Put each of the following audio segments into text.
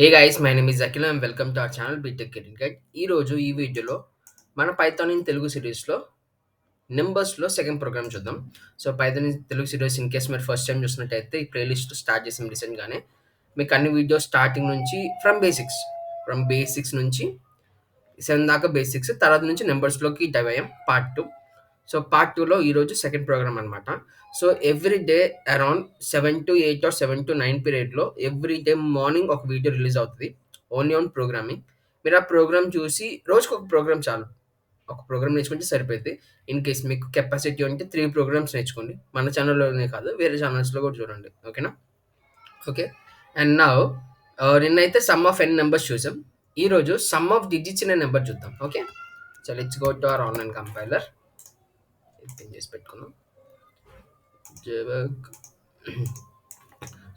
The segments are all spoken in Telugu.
Hey guys my name is Akhil and welcome to our channel BTech career guide ఈరోజు ఈ వీడియోలో మన పైథాన్ ఇన్ తెలుగు సిరీస్లో నెంబర్స్లో సెకండ్ ప్రోగ్రామ్ చూద్దాం. So Python in Telugu series in case మీరు ఫస్ట్ టైం చూసినట్టయితే ఈ ప్లేలిస్ట్ స్టార్ట్ చేసాం రీసెంట్గానే మీకు అన్ని వీడియోస్ స్టార్టింగ్ నుంచి ఫ్రమ్ బేసిక్స్ ఫ్రమ్ బేసిక్స్ నుంచి సెవెన్ దాకా బేసిక్స్ తర్వాత నుంచి నెంబర్స్లోకి డైవ్ అయ్యాం పార్ట్ టూ సో పార్ట్ టూలో ఈరోజు సెకండ్ ప్రోగ్రామ్ అనమాట so every day around seven to eight or seven to nine పీరియడ్లో ఎవ్రీ డే మార్నింగ్ ఒక వీడియో రిలీజ్ అవుతుంది. ఓన్లీ ఆన్ ప్రోగ్రామింగ్ మీరు ఆ ప్రోగ్రామ్ చూసి రోజుకి ఒక ప్రోగ్రామ్ చాలు. ఒక ప్రోగ్రామ్ నేర్చుకుంటే సరిపోతుంది ఇన్ కేస్ మీకు కెపాసిటీ ఉంటే త్రీ ప్రోగ్రామ్స్ నేర్చుకోండి. మన ఛానల్లోనే కాదు వేరే ఛానల్స్లో కూడా చూడండి. ఓకేనా ఓకే అండ్ నా నిన్నైతే సమ్ ఆఫ్ ఎన్ నెంబర్స్ చూసాం. ఈరోజు సమ్ ఆఫ్ డిజిట్స్ అనే నెంబర్ చూద్దాం. Okay so let's go to our online compiler open చేసి పెట్టుకుందాం జబక్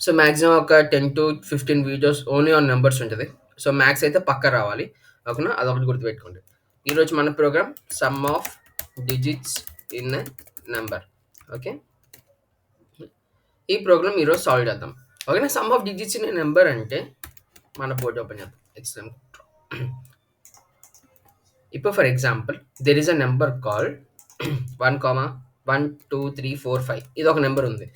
సో మ్యాక్సిమం ఒక ten to fifteen videos only on numbers ఉంటుంది. సో మ్యాథ్స్ అయితే పక్క రావాలి. ఓకేనా? అదొకటి గుర్తుపెట్టుకోండి. ఈరోజు మన program sum of digits in number okay? ఈ ప్రోగ్రామ్ ఈరోజు సాల్వ్ చేద్దాం. ఓకేనా? Sum of digits in number అంటే మన బోర్డు ఓపెన్ చేద్దాం. ఎక్స్ఎం ఇప్పుడు for example there is a number call one comma one two three four five ఇది ఒక నెంబర్ ఉంది.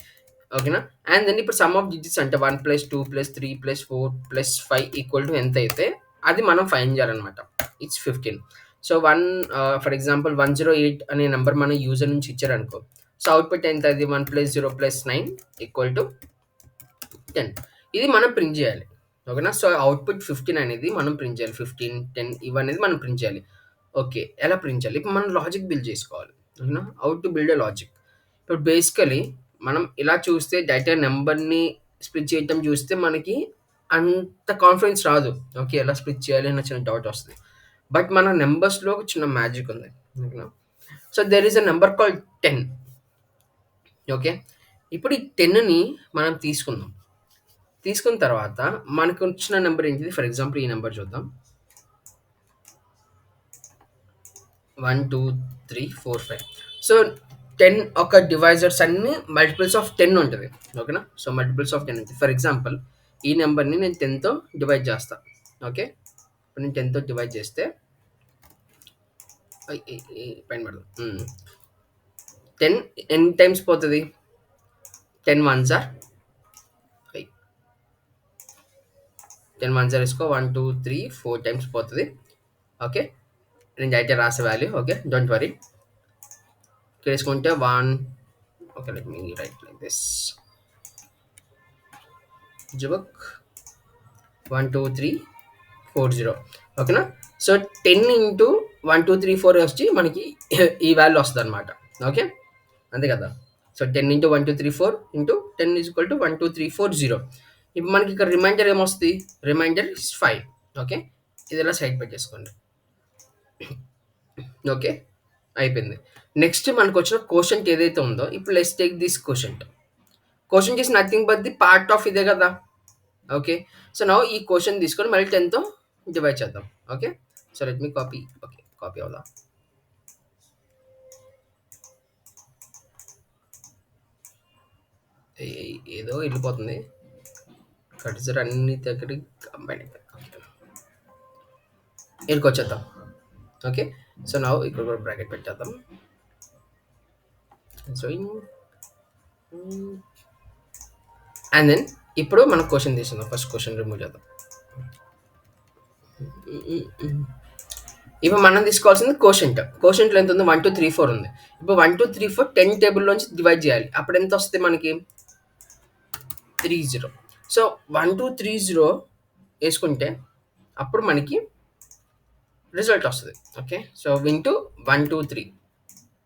ఓకేనా అండ్ దెన్ ఇప్పుడు సమ్ ఆఫ్ డిజిట్స్ అంటే one plus two plus three plus four plus five equal to ఎంత అయితే అది మనం ఫైన్ చేయాలన్నమాట. It's fifteen so one for example one zero eight అనే నెంబర్ మన యూజర్ నుంచి ఇచ్చారనుకో సో అవుట్పుట్ ఎంత అది? One plus zero plus nine equal to ten ఇది మనం ప్రింట్ చేయాలి. ఓకేనా సో అవుట్పుట్ ఫిఫ్టీన్ అనేది మనం ప్రింట్ చేయాలి. ఫిఫ్టీన్ టెన్ ఇవనేది మనం ప్రింట్ చేయాలి. ఓకే ఎలా ప్రింట్ చేయాలి? ఇప్పుడు మనం లాజిక్ బిల్డ్ చేసుకోవాలి. ఓకేనా how to build a logic ఇప్పుడు బేసికలీ మనం ఇలా చూస్తే డేటా నెంబర్ని స్ప్లిట్ చేయటం చూస్తే మనకి అంత కాన్ఫిడెన్స్ రాదు. ఓకే ఎలా స్ప్లిట్ చేయాలి అన్న చిన్న డౌట్ వస్తుంది. బట్ మన నెంబర్స్లో ఒక చిన్న మ్యాజిక్ ఉంది. ఓకేనా so there is a number call ten okay ఇప్పుడు ఈ టెన్ని మనం తీసుకుందాం. తీసుకున్న తర్వాత మనకు వచ్చిన నెంబర్ ఏంటిది? ఫర్ ఎగ్జాంపుల్ ఈ నెంబర్ చూద్దాం. One two three four five. So ten ఒక డివైజర్స్ అన్ని మల్టిపుల్స్ ఆఫ్ టెన్ ఉంటుంది. ఓకేనా? సో మల్టిపుల్స్ ఆఫ్ టెన్ ఉంటుంది. ఫర్ ఎగ్జాంపుల్ ఈ నెంబర్ని నేను టెన్తో డివైడ్ చేస్తాను ఓకే? ఇప్పుడు నేను టెన్తో డివైడ్ చేస్తే పైన పడదు. టెన్ ఎన్ని టైమ్స్ పోతుంది? Ten one sir. Ten one sir వేసుకో. One two three four times పోతుంది. ఓకే? నేను అయితే రాసే వాల్యూ ఓకే డోంట్ వరీ ఇక్కడ వేసుకుంటే one okay let me write like this జుబక్ one two three four zero ఓకేనా so ten into one two three four వచ్చి మనకి ఈ వాల్యూ వస్తుంది అనమాట ఓకే అంతే కదా? So ten into one two three four into ten is equal to one two three four zero ఇప్పుడు మనకి ఇక్కడ రిమైండర్ ఏమొస్తుంది? రిమైండర్ ఇస్ ఫైవ్ ఓకే ఇది ఇలా సైడ్ పెట్టేసుకోండి ఓకే అయిపోయింది. నెక్స్ట్ మనకు వచ్చిన క్వశ్చన్ ఏదైతే ఉందో ఇప్పుడు let's take this quotient quotient is nothing but the part of ఇదే కదా? ఓకే సో నా ఈ క్వశ్చన్ తీసుకొని మళ్ళీ టెన్తో డివైడ్ చేద్దాం. Okay so let me copy okay copy అవుదాం? ఏదో వెళ్ళిపోతుంది. కట్సర్ అన్ని దగ్గర కంబైన్ అయిపోయి ఇక్కడికి వచ్చేద్దాం ఓకే సో నా ఇక్కడ కూడా బ్రాకెట్ పెట్టేద్దాం. సో అండ్ దెన్ ఇప్పుడు మనం క్వశ్చన్ తీసుకుందాం ఫస్ట్ క్వశ్చన్ రిమూవ్ చేద్దాం. ఇప్పుడు మనం తీసుకోవాల్సింది కోషంట్ కోషంట్లో ఎంత ఉంది వన్ టూ త్రీ ఫోర్ ఉంది. ఇప్పుడు one two three four ten టేబుల్లోంచి divide చేయాలి. అప్పుడు ఎంత వస్తుంది మనకి? Three zero so one two three zero వేసుకుంటే అప్పుడు మనకి రిజల్ట్ వస్తుంది okay so into one two three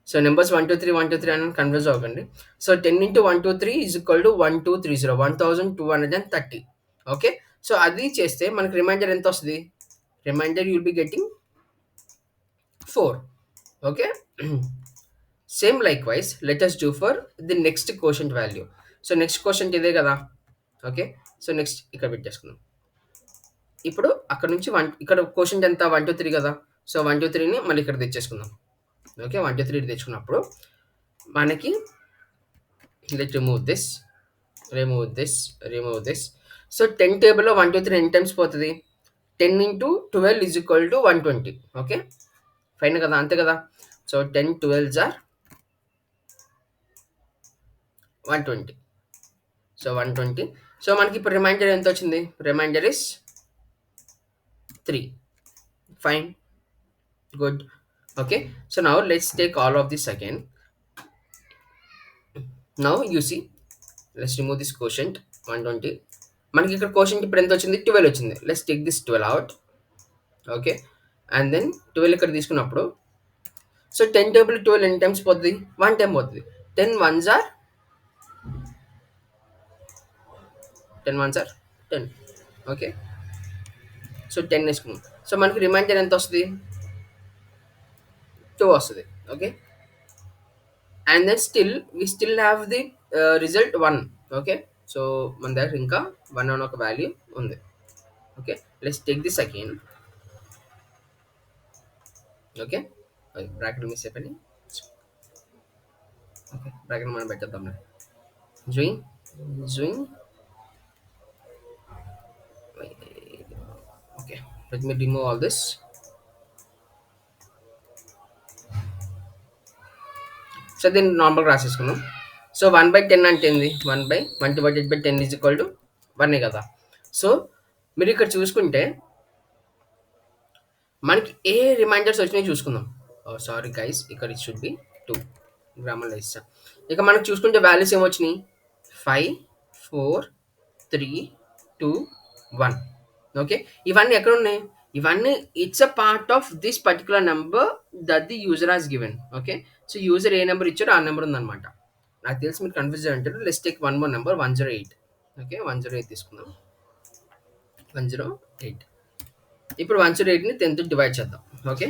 so numbers one two three one two three అని కన్ఫ్యూజ్ అవ్వకండి. So ten into one two three is equal to one two three zero one thousand two hundred and thirty okay so అది చేస్తే మనకి రిమైండర్ ఎంత వస్తుంది? Remainder you'll be getting four okay same likewise let's do for the next quotient value so next quotient ఇదే కదా? ఓకే సో నెక్స్ట్ ఇక్కడ పెట్టేసుకుందాం. ఇప్పుడు అక్కడ నుంచి వన్ ఇక్కడ క్వశ్చన్ ఎంత? వన్ టూ త్రీ కదా. సో వన్ టూ త్రీని మళ్ళీ ఇక్కడ తెచ్చేసుకుందాం. ఓకే వన్ టూ త్రీ తెచ్చుకున్నప్పుడు మనకి let remove this remove this remove this so ten టేబుల్లో వన్ టూ త్రీ ఎన్ని టైమ్స్ పోతుంది? Ten into twelve is equal to one twenty okay fine కదా అంతే కదా? So ten twelves are one twenty so one twenty so మనకి ఇప్పుడు రిమైండర్ ఎంత వచ్చింది? Remainder is three fine good okay so now let's take all of this again. Now you see let's remove this quotient one మనకి ఇక్కడ క్వశ్చన్ ఇప్పుడు ఎంత వచ్చింది? ట్వెల్వ్ వచ్చింది. Let's take this twelve out okay and then twelve ఇక్కడ తీసుకున్నప్పుడు సో టెన్ టేబుల్ ట్వెల్వ్ ఎన్ని టైమ్స్ పోతుంది? వన్ టైం పోతుంది. Ten ones are ten ones are ten okay so ten వేసుకున్నాం సో మనకి రిమైండర్ ఎంత వస్తుంది? టూ వస్తుంది okay and then still we still have the result one okay so మన దగ్గర ఇంకా వన్ అని ఒక వాల్యూ ఉంది okay let's take this again okay bracket miss అయిపోయి ఓకే బ్రాకెట్ మనం పెట్టేద్దాం zooming zooming okay let me remove all this. So దీన్ని నార్మల్గా రాసేసుకున్నాం సో వన్ బై టెన్ అంటే ఏంది? One by one divided by ten is equal to one కదా? సో మీరు ఇక్కడ చూసుకుంటే మనకి ఏ రిమైండర్స్ వచ్చినాయి చూసుకుందాం. Oh, సారీ గైస్ ఇక్కడ ఇట్ షుడ్ బి టూ గ్రామంలో ఇస్తా ఇక మనకు చూసుకుంటే values ఏమొచ్చినాయి? Five four three two one okay ఇవన్నీ ఎక్కడ ఉన్నాయి ఇవన్నీ it's a part of this particular number that the user has given okay so user A number ఇచ్చారో ఆ నెంబర్ ఉందన్నమాట. నాకు తెలిసి మీరు కన్ఫ్యూజ్ అంటారు let's take one more number one zero eight okay one zero eight తీసుకుందాం. వన్ జీరో ఎయిట్ ఇప్పుడు వన్ జీరో ఎయిట్ని టెన్త్ డివైడ్ చేద్దాం. ఓకే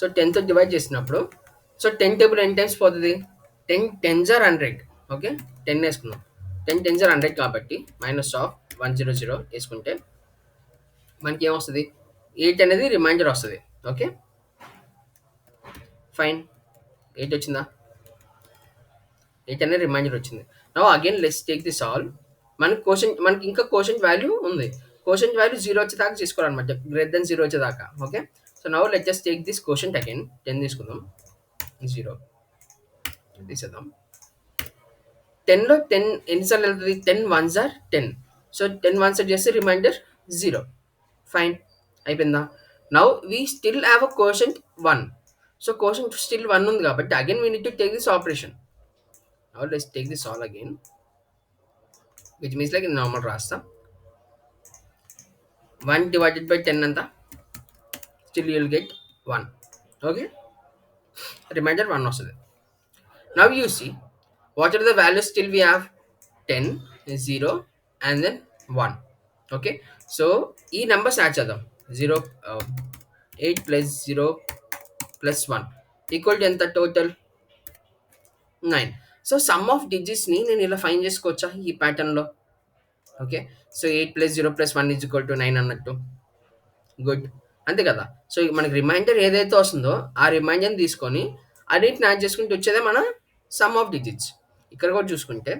సో టెన్త్ డివైడ్ చేసినప్పుడు సో టెన్ టేబుల్ ఎన్ని టైమ్స్ పోతుంది? Ten tens are hundred okay? Ten వేసుకుందాం టెన్ టెన్ జీరో హండ్రెడ్ కాబట్టి minus of one zero zero వేసుకుంటే మనకి ఏమొస్తుంది? ఎయిట్ అనేది రిమైండర్ వస్తుంది. ఓకే? ఫైన్ ఎయిట్ వచ్చిందా? ఎయిట్ అనేది రిమైండర్ వచ్చింది. Now again let's take the solve మనకి క్వశ్చన్ మనకి ఇంకా క్వశ్చన్ వాల్యూ ఉంది. క్వశ్చన్ వాల్యూ జీరో వచ్చేదాకా తీసుకోవాలన్నమాట. గ్రేట్ దెన్ జీరో వచ్చేదాకా. Okay? So now let just take this quotient again ten తీసుకుందాం. జీరో తీసేద్దాం. టెన్లో టెన్ ఎన్నిసార్లు వెళ్తుంది ten ones are ten so ten ones చేస్తే రిమైండర్ జీరో ఫైన్ అయిపోయిందా? Now we still have a quotient one so quotient still one ఉంది కాబట్టి again we need to take this operation now let's take this all again which means like normal రాస్తా. వన్ డివైడెడ్ బై టెన్ అంతా still you'll get one okay remainder one వస్తుంది. Now you see what are the values still we have 10 0 and then 1 okay so ఈ నెంబర్స్ యాడ్ చేద్దాం. Zero eight plus zero plus one equal to ఎంత total nine so sum of డిజిట్స్ని నేను ఇలా ఫైన్ చేసుకోవచ్చా ఈ ప్యాటర్న్లో okay so eight plus zero plus one is equal to nine అన్నట్టు. గుడ్ అంతే కదా? సో మనకి రిమైండర్ ఏదైతే వస్తుందో ఆ రిమైండర్ని తీసుకొని అన్నిటిని యాడ్ చేసుకుంటూ వచ్చేదే మన సమ్ ఆఫ్ డిజిట్స్ ఇక్కడ కూడా చూసుకుంటే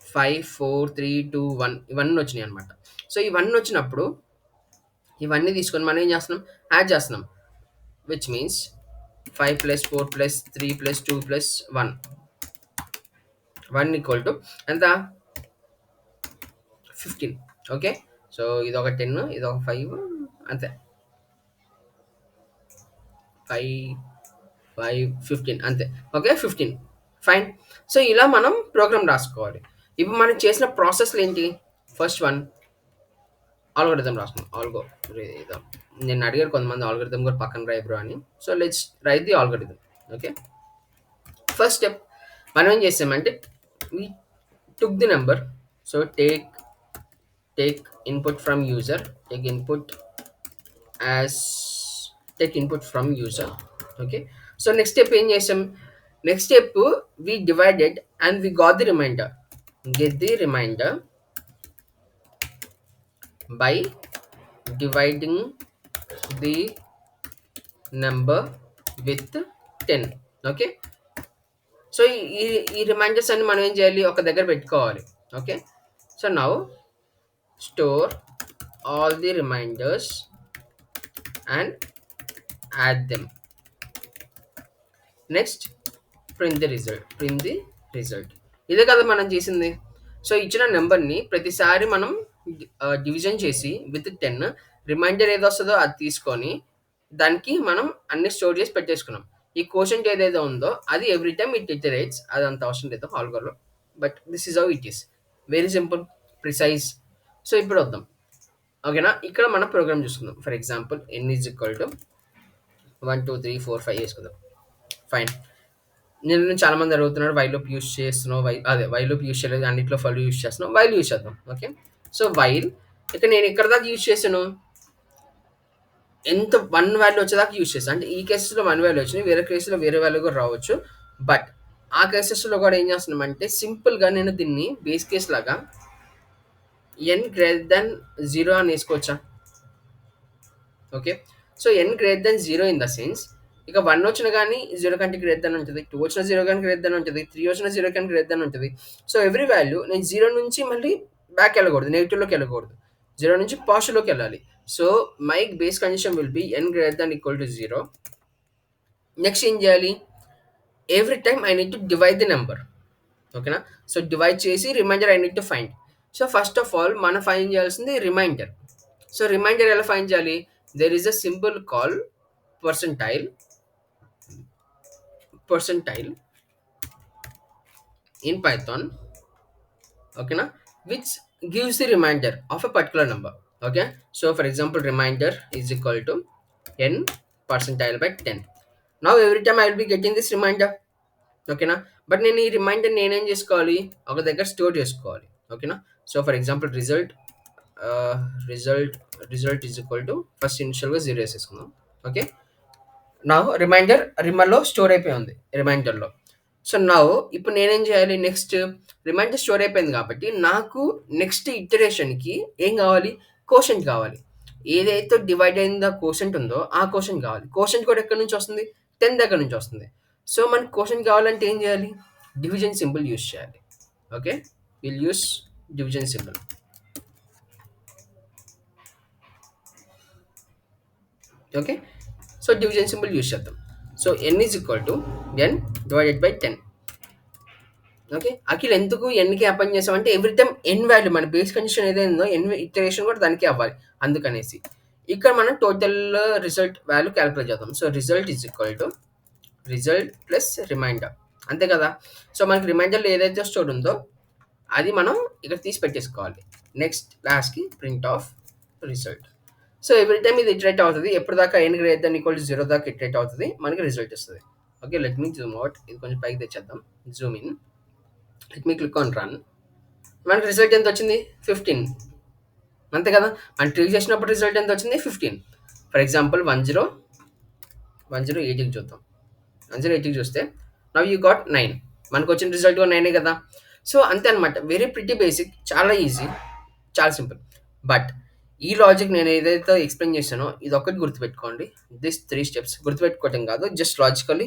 five four three two one ఇవన్నీ వచ్చినాయి అనమాట సో ఇవన్నీ వచ్చినప్పుడు ఇవన్నీ తీసుకొని మనం ఏం చేస్తున్నాం? యాడ్ చేస్తున్నాం. Which means five plus four plus three plus two plus one one equal to ఎంత? ఫిఫ్టీన్ ఓకే సో ఇది ఒక టెన్ ఇది ఒక ఫైవ్ అంతే. ఫైవ్ ఫైవ్ ఫిఫ్టీన్ అంతే. ఓకే ఫిఫ్టీన్ ఫైన్ సో ఇలా మనం ప్రోగ్రామ్ రాసుకోవాలి. ఇప్పుడు మనం చేసిన ప్రాసెస్లు ఏంటి? ఫస్ట్ వన్ ఆల్గరిథం రాసుకున్నాం ఆల్గో నేను అడిగారు కొంతమంది ఆల్గోరిథం కూడా పక్కన రాయబ్రో అని. So let's write the algorithm okay first step మనం ఏం చేసామంటే we took the number so take take input from user take input as take input from user okay so next step ఏం చేసాం? Next step we divided and we got the remainder get the remainder by dividing the number with 10 okay? So ఈ ఈ రిమైండర్స్ అన్ని మనం ఏం చేయాలి ఒక దగ్గర పెట్టుకోవాలి okay so now store all the remainders and add them next print the result print the result ఇదే కదా మనం చేసింది. సో ఇచ్చిన నెంబర్ని ప్రతిసారి మనం డివిజన్ చేసి విత్ టెన్ రిమైండర్ ఏదో వస్తుందో అది తీసుకొని దానికి మనం అన్ని స్టోర్ చేసి పెట్టేసుకున్నాం. ఈ క్వశ్చన్ ఏదైతే ఉందో అది ఎవ్రీ టైమ్ ఇట్ ఇటరేట్స్ అది అంత అవసరం లేదు హాల్గర్లో but this is how it is very simple precise so ఇప్పుడు వద్దాం. ఓకేనా ఇక్కడ మనం ప్రోగ్రామ్ చూసుకుందాం. For example n is equal to one two three four five వేసుకుందాం. ఫైన్ నేను చాలా మంది అడుగుతున్నారు వైలోప్ యూస్ చేస్తున్నావు వై అదే వైలోప్ యూస్ చేయలేదు అన్నిట్లో ఫైల్ యూస్ చేస్తున్నావు వైల్ యూస్ చేద్దాం ఓకే సో వైల్ ఇక్కడ నేను ఎక్కడ దాకా యూస్ చేశాను. ఎంత వన్ వాల్యూ వచ్చేదాకా యూస్ చేస్తాను అంటే ఈ కేసెస్లో వన్ వాల్యూ వచ్చినాయి వేరే కేసులో వేరే వాల్యూ కూడా రావచ్చు. బట్ ఆ కేసెస్లో కూడా ఏం చేస్తున్నామంటే సింపుల్గా నేను దీన్ని బేస్ కేస్ లాగా ఎన్ గ్రేటర్ దెన్ జీరో అని వేసుకోవచ్చా okay so n greater than zero in the sense ఇక వన్ వచ్చిన కానీ జీరో కంటే గ్రేట్ దెన్ ఉంటుంది. టూ వచ్చిన జీరో కానీ గ్రేట్ దెన్ ఉంటుంది. త్రీ వచ్చిన జీరో కానీ గ్రేట్ దెన్ ఉంటుంది. సో ఎవ్రీ వాల్యూ నేను జీరో నుంచి మళ్ళీ బ్యాక్ వెళ్ళకూడదు. నెగిటివ్లోకి వెళ్ళకూడదు. జీరో నుంచి పాజిటివ్లోకి వెళ్ళాలి. So my base condition will be n greater than equal to zero next ఏం చేయాలి? Every time I need to divide the number ఓకేనా సో డివైడ్ చేసి remainder I need to find so first of all మనం ఫైండ్ చేయాల్సింది రిమైండర్ సో రిమైండర్ ఎలా ఫైండ్ చేయాలి? There is a simple call percentile percentile in python okay na which gives the reminder of a particular number okay so for example reminder is equal to n percentile by 10 now every time i will be getting this reminder ఓకేనా బట్ నేను ఈ రిమైండర్ నేనేం చేసుకోవాలి ఒక దగ్గర స్టోర్ చేసుకోవాలి ఓకేనా so for example result result result is equal to first ఇనిషియల్గా జీరో వేసేసుకుందాం ఓకే నా రిమైండర్ రిమర్లో స్టోర్ అయిపోయి ఉంది రిమైండర్లో సో నా ఇప్పుడు నేనేం చేయాలి? నెక్స్ట్ రిమైండర్ స్టోర్ అయిపోయింది కాబట్టి నాకు నెక్స్ట్ ఇటరేషన్కి ఏం కావాలి? కోషెంట్ కావాలి. ఏదైతే డివైడ్ అయిన కోషెంట్ ఉందో ఆ కోషెంట్ కావాలి. కోషెంట్ కూడా ఎక్కడి నుంచి వస్తుంది? టెన్ దగ్గర నుంచి వస్తుంది. సో మనకి కోషెంట్ కావాలంటే ఏం చేయాలి? డివిజన్ సింబల్ యూస్ చేయాలి. Okay will use division symbol okay so division symbol use చేద్దాం. So n is equal to n divided by ten okay Akhil ఎందుకు ఎన్కి అపాయింట్ చేసామంటే ఎవ్రీ టైం ఎన్ వాల్యూ మన బేస్ కండిషన్ ఏదైందో ఎన్ ఇటరేషన్ కూడా దానికి అవ్వాలి. అందుకనేసి ఇక్కడ మనం టోటల్ రిజల్ట్ వాల్యూ క్యాలిక్యులేట్ చేద్దాం. So result is equal to result plus remainder అంతే కదా? సో మనకి రిమైండర్లో ఏదైతే స్టోర్ ఉందో అది మనం ఇక్కడ తీసి పెట్టేసుకోవాలి. నెక్స్ట్ లాస్ట్కి print of result so every time ఇది ఇటరేట్ అవుతుంది ఎప్పుడు దాకా n great than equal to zero దాకా ఇటరేట్ అవుతుంది మనకి రిజల్ట్ వస్తుంది. Okay let me zoom out ఇది కొంచెం పైకి తెచ్చేద్దాం. Zoom in let me click on run మనకి రిజల్ట్ ఎంత వచ్చింది? ఫిఫ్టీన్ అంతే కదా? మనం ట్రీ చేసినప్పుడు రిజల్ట్ ఎంత వచ్చింది? Fifteen for example one zero one zero ఎయిటీకి చూద్దాం. వన్ జీరో ఎయిటీకి చూస్తే నవ్ యూ గాట్ నైన్ మనకు వచ్చిన రిజల్ట్ కూడా నైనే కదా? సో అంతే అనమాట వెరీ ప్రిటీ బేసిక్ చాలా ఈజీ చాలా సింపుల్ బట్ ఈ లాజిక్ నేను ఏదైతే ఎక్స్ప్లెయిన్ చేశానో ఇది ఒకటి గుర్తుపెట్టుకోండి. దిస్ త్రీ స్టెప్స్ గుర్తుపెట్టుకోవటం కాదు just logically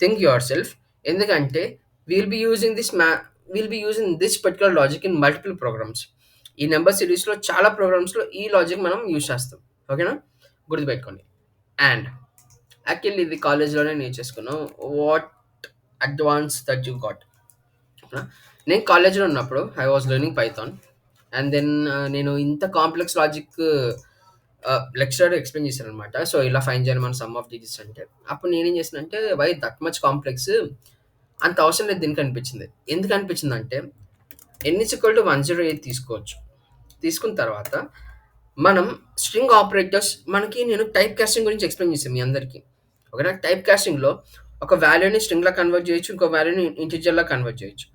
think yourself ఎందుకంటే వీల్ బి యూజింగ్ దిస్ మ్యా we'll be using this particular logic in multiple programs ఈ నెంబర్ సిరీస్లో చాలా ప్రోగ్రామ్స్లో ఈ లాజిక్ మనం యూజ్ చేస్తాం. ఓకేనా గుర్తుపెట్టుకోండి. అండ్ యాక్చువల్లీ ఇది కాలేజ్లోనే నేను చేసుకున్నాం what advance that you got నేను కాలేజ్లో ఉన్నప్పుడు I was learning Python and then uh, నేను ఇంత కాంప్లెక్స్ లాజిక్ లెక్చరర్ ఎక్స్ప్లెయిన్ చేశాను అనమాట సో ఇలా ఫైన్ చేయాలి మన సమ్ ఆఫ్ డిజిట్స్ అంటే. అప్పుడు నేనేం చేశానంటే వై దట్ మచ్ కాంప్లెక్స్ అంత అవసరం లేదు దీనికి అనిపించింది. ఎందుకు అనిపించింది అంటే ఎన్ని equal to one zero eight తీసుకోవచ్చు. తీసుకున్న తర్వాత మనం స్ట్రింగ్ ఆపరేటర్స్ మనకి నేను టైప్ కాస్టింగ్ గురించి ఎక్స్ప్లెయిన్ చేశాను మీ అందరికీ. ఓకేనా టైప్ కాస్టింగ్లో ఒక వాల్యూని స్ట్రింగ్లా కన్వర్ట్ చేయొచ్చు ఇంకో వాల్యూని ఇంటిజర్లా కన్వర్ట్ చేయొచ్చు.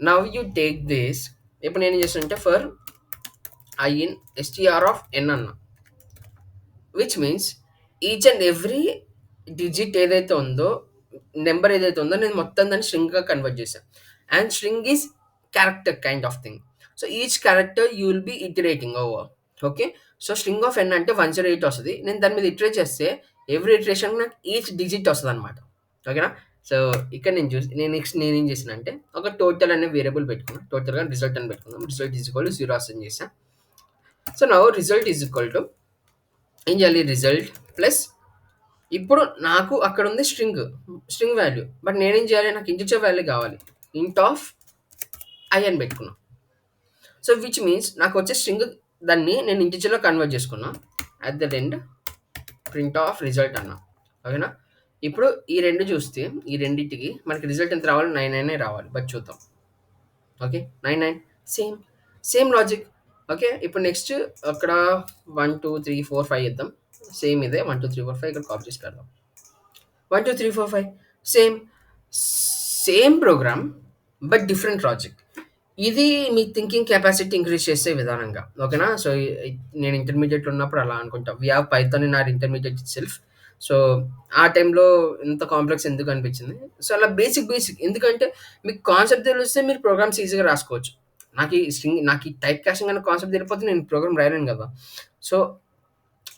నవ్ యూ టేక్ దిస్ ఇప్పుడు నేను ఏం చేస్తానంటే for I in STR of n అన్న. Which means each and every digit ఏదైతే ఉందో నెంబర్ ఏదైతే ఉందో నేను మొత్తం దాన్ని స్ట్రింగ్గా కన్వర్ట్ చేశాను and string is character kind of thing so each character you will be iterating over okay so string of n అంటే వన్ జీరో ఎయిట్ వస్తుంది. నేను దాని మీద ఇటరేట్ చేస్తే ఎవ్రీ ఇటరేషన్ నాకు ఈచ్ డిజిట్ వస్తుంది అనమాట ఓకేనా సో ఇక్కడ నేను చూసి నేను నెక్స్ట్ నేనేం అంటే ఒక టోటల్ అనే వేరియబుల్ పెట్టుకున్నాను టోటల్‌గా రిజల్ట్ అని పెట్టుకున్నాం. Result is equal to 0 assign so నా రిజల్ట్ ఈజ్ ఈక్వల్ టు ఏం చేయాలి? రిజల్ట్ ప్లస్ ఇప్పుడు నాకు అక్కడ ఉంది స్ట్రింగ్ స్ట్రింగ్ వాల్యూ బట్ నేనేం చేయాలి? నాకు ఇంటిచర్ వాల్యూ కావాలి. ఇంట్ ఆఫ్ ఐ అని పెట్టుకున్నాను సో విచ్ మీన్స్ నాకు వచ్చే స్ట్రింగ్ దాన్ని నేను ఇంటిచర్లో కన్వర్ట్ చేసుకున్నాను at the end print of result అన్నా. ఓకేనా ఇప్పుడు ఈ రెండు చూస్తే ఈ రెండింటికి మనకి రిజల్ట్ ఎంత రావాలి? నైన్ నైన్ రావాలి. బట్ చూద్దాం. Okay nine nine same same logic okay ఇప్పుడు నెక్స్ట్ అక్కడ one two three four five ఇద్దాం సేమ్ ఇదే. One two three four five ఇక్కడ కాపీ చేసి పెడదాం. One two three four five same same program but different logic ఇది మీ థింకింగ్ కెపాసిటీ ఇంక్రీజ్ చేసే విధానంగా. ఓకేనా సో నేను ఇంటర్మీడియట్లో ఉన్నప్పుడు అలా అనుకుంటా. We have Python in our intermediate self so ఆ టైంలో ఇంత కాంప్లెక్స్ ఎందుకు అనిపించింది? సో అలా బేసిక్ బేసిక్. ఎందుకంటే మీకు కాన్సెప్ట్ తెలిస్తే మీరు ప్రోగ్రామ్స్ ఈజీగా రాసుకోవచ్చు. నాకు ఈ స్ట్రింగ్ నాకు ఈ టైప్ క్యాషింగ్ అనే కాన్సెప్ట్ తెలియకపోతే నేను ప్రోగ్రామ్ రాయలేను కదా. సో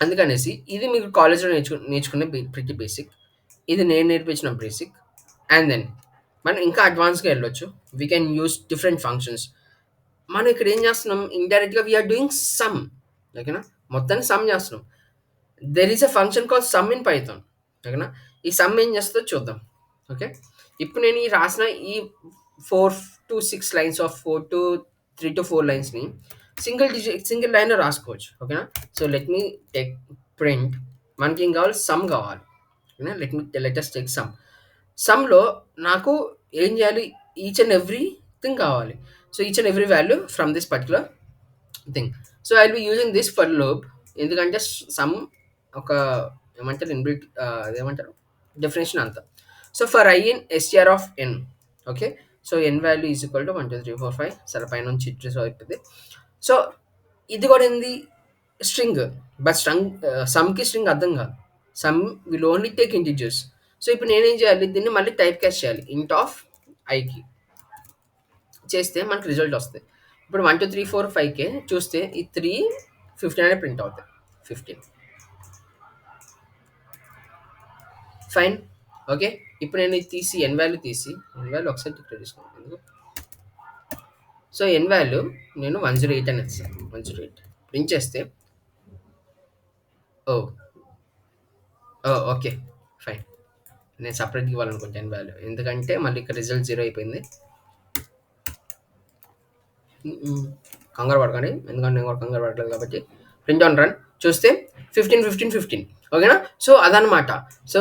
అందుకనేసి ఇది మీకు కాలేజ్లో నేర్చుకు నేర్చుకునే ప్రతి బేసిక్ ఇది నేను నేర్పించిన బేసిక్ అండ్ దెన్ మనం ఇంకా అడ్వాన్స్గా వెళ్ళొచ్చు. We can use different functions మనం ఇక్కడ ఏం చేస్తున్నాం? ఇండైరెక్ట్గా వీఆర్ డూయింగ్ సమ్ ఓకేనా మొత్తాన్ని సమ్ చేస్తున్నాం. There is a function call sum in Python ఓకేనా? ఈ సమ్ ఏం చేస్తుందో చూద్దాం. ఓకే? ఇప్పుడు నేను ఈ రాసిన ఈ four to six lines of four to three to four లైన్స్ని single digit single లైన్లో రాసుకోవచ్చు. ఓకేనా? So let me take print మనకి ఏం కావాలి? సమ్ కావాలి. ఓకేనా? Let me latest take sum సమ్లో నాకు ఏం చేయాలి? ఈచ్ అండ్ ఎవ్రీ థింగ్ కావాలి. So each and every value from this particular thing so I be using this for loop ఎందుకంటే సమ్ ఒక ఏమంటారు ఇన్బిల్ట్ అదేమంటారు? డెఫినేషన్ అంతా. So for I in SR of n okay so n value is equal to one two three four five సరే పైన నుంచి ఇట్రీస్ అవుతుంది సో ఇది కూడా ఏంది? స్ట్రింగ్ బట్ స్ట్రంగ్ సమ్కి స్ట్రింగ్ అర్థం కాదు. Sum will only take integers so ఇప్పుడు నేనేం చేయాలి? దీన్ని మళ్ళీ టైప్ క్యాష్ చేయాలి ఇంట్ ఆఫ్ ఐకి చేస్తే మనకు రిజల్ట్ వస్తుంది ఇప్పుడు వన్ టూ త్రీ ఫోర్ ఫైవ్కే చూస్తే ఈ త్రీ ఫిఫ్టీన్ అనేది ప్రింట్ అవుతాయి. ఫిఫ్టీన్ ఫైన్ ఓకే ఇప్పుడు నేను ఇది తీసి ఎన్ వాల్యూ తీసి ఎన్ వాల్యూ ఒకసారి డిక్లేర్ తీసుకున్నాను సో ఎన్ వాల్యూ నేను వన్ జీరో ఎయిట్ అని ఇస్తాను. వన్ జీరో ఎయిట్ ప్రింట్ చేస్తే ఓ ఓ ఓకే ఫైన్ నేను సపరేట్గా ఇవ్వాలనుకుంటాను ఎన్ వాల్యూ ఎందుకంటే మళ్ళీ ఇక్కడ రిజల్ట్ జీరో అయిపోయింది. Hmm, కంగారు పడకండి. ఎందుకంటే నేను కూడా కంగారు పడలేదు కాబట్టి. ప్రింట్ ఆన్ రన్ చూస్తే ఫిఫ్టీన్ ఫిఫ్టీన్ ఫిఫ్టీన్ ఓకేనా సో అదనమాట సో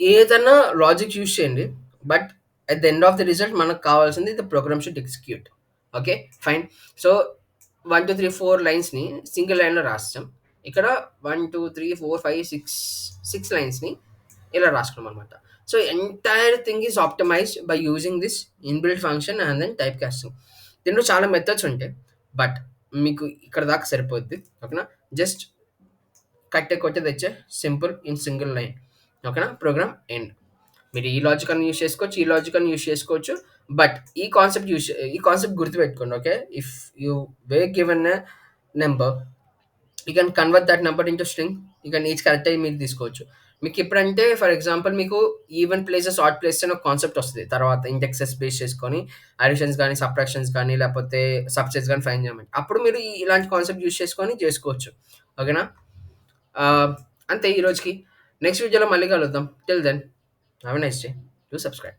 ఏదైనా లాజిక్ యూజ్ చేయండి but at the end of the result మనకు కావాల్సింది the program should execute okay fine so one two three four లైన్స్ని single లైన్లో రాస్తాం. ఇక్కడ one two three four five six six లైన్స్ని ఇలా రాసుకున్నాం అనమాట so entire thing is optimised by using this inbuilt function and then type casting దీంట్లో చాలా మెథడ్స్ ఉంటాయి బట్ మీకు ఇక్కడ దాకా సరిపోద్ది. ఓకేనా జస్ట్ కట్టే కొట్టే తెచ్చే సింపుల్ ఇన్ సింగిల్ లైన్ ఓకేనా? Program end. మీరు ఈ లాజిక్ అని యూస్ చేసుకోవచ్చు ఈ లాజిక్ అని యూస్ చేసుకోవచ్చు బట్ ఈ కాన్సెప్ట్ యూస్ ఈ కాన్సెప్ట్ గుర్తుపెట్టుకోండి okay? If you way given number you can convert that number into string you can each correct అయ్యి మీరు తీసుకోవచ్చు. మీకు ఎప్పుడంటే ఫర్ ఎగ్జాంపుల్ మీకు ఈవెన్ ప్లేసెస్ ఆట్ ప్లేసెస్ అని ఒక కాన్సెప్ట్ వస్తుంది. తర్వాత ఇండెక్సెస్ బేస్ చేసుకొని అడిషన్స్ కానీ సబ్ట్రాక్షన్స్ కానీ లేకపోతే సబ్సెట్స్ కానీ ఫైన్ చేయమంటే అప్పుడు మీరు ఇలాంటి కాన్సెప్ట్ యూస్ చేసుకొని చేసుకోవచ్చు. ఓకేనా? అంతే ఈరోజుకి ఈ రోజుకి నెక్స్ట్ వీడియోలో మళ్ళీ కలుద్దాం till then have nice day to subscribe